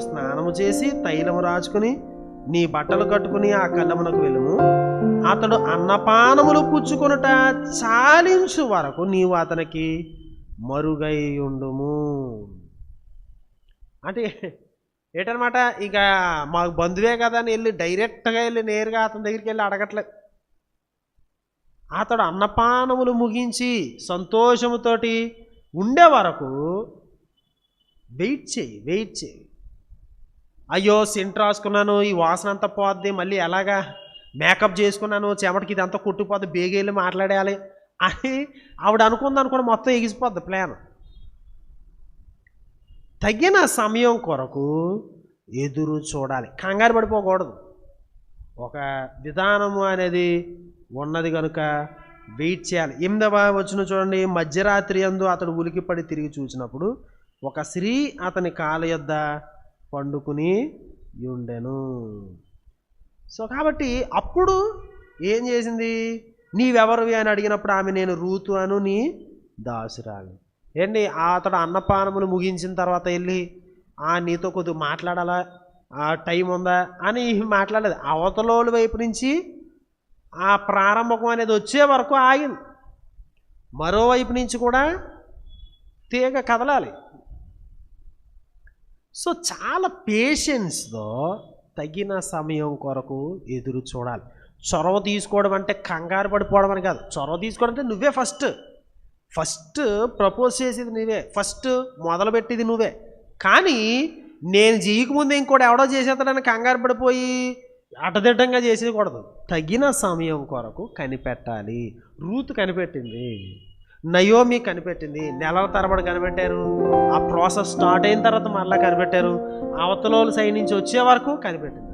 స్నానము చేసి తైలము రాచుకుని నీ బట్టలు కట్టుకుని ఆ కళ్ళమునకు వెళ్ళుము. అతడు అన్నపానములు పుచ్చుకొనుట చాలించు వరకు నీవు అతనికి మరుగై ఉండుము. అంటే ఏంటనమాట ఇక మాకు బంధువే కదా అని వెళ్ళి డైరెక్ట్గా వెళ్ళి నేరుగా అతని దగ్గరికి వెళ్ళి అడగట్లేదు అతడు అన్నపానములు ముగించి సంతోషముతోటి ఉండే వరకు వెయిట్ చేయి వెయిట్ చేయి. అయ్యో సెంట్ రాసుకున్నాను ఈ వాసన అంతా పోద్ది మళ్ళీ ఎలాగా మేకప్ చేసుకున్నాను చెమటకి ఇదంతా కొట్టుకుపోద్ది బేగేళ్ళు వెళ్ళి మాట్లాడాలి అని ఆవిడ అనుకుంది కూడా మొత్తం ఎగిసిపోద్ది ప్లాన్. తగిన సమయం కొరకు ఎదురు చూడాలి. కంగారు పడిపోకూడదు. ఒక విధానము అనేది ఉన్నది కనుక వెయిట్ చేయాలి. ఎనిమిదవ వచ్చిన చూడండి. మధ్యరాత్రి అందు అతడు ఉలికిపడి తిరిగి చూసినప్పుడు ఒక స్త్రీ అతని కాల యొద్ద పండుకుని ఉండెను సో కాబట్టి అప్పుడు ఏం చేసింది? నీవెవరివి అని అడిగినప్పుడు ఆమె నేను రూతు అను నీ దాసురాలు ఏంటి? అతడు అన్నపానములు ముగించిన తర్వాత వెళ్ళి ఆ నీతో కొద్దిగా మాట్లాడాలా? ఆ టైం ఉందా? అని మాట్లాడలేదు. అవతలోలు వైపు నుంచి ఆ ప్రారంభకం అనేది వచ్చే వరకు ఆగింది. మరోవైపు నుంచి కూడా తీగ కదలాలి. సో చాలా పేషెన్స్తో తగిన సమయం కొరకు ఎదురు చూడాలి. చొరవ తీసుకోవడం అంటే కంగారు పడిపోవడం అని కాదు. చొరవ తీసుకోవడం అంటే నువ్వే ఫస్ట్ ఫస్ట్ ప్రపోజ్ చేసేది నువ్వే. ఫస్ట్ మొదలుపెట్టేది నువ్వే. కానీ నేను చేయకముందు ఇంకోటి ఎవడో చేసేస్తాడని కంగారు పడిపోయి అటదిట్టంగా చేసేయకూడదు. తగిన సమయం కొరకు కనిపెట్టాలి. రూత్ కనిపెట్టింది. నయోమి కనిపెట్టింది. నెలల తరబడి కనిపెట్టారు. ఆ ప్రాసెస్ స్టార్ట్ అయిన తర్వాత మళ్ళీ కనిపెట్టారు. అవతలోల సైడ్ నుంచి వచ్చే వరకు కనిపెట్టింది.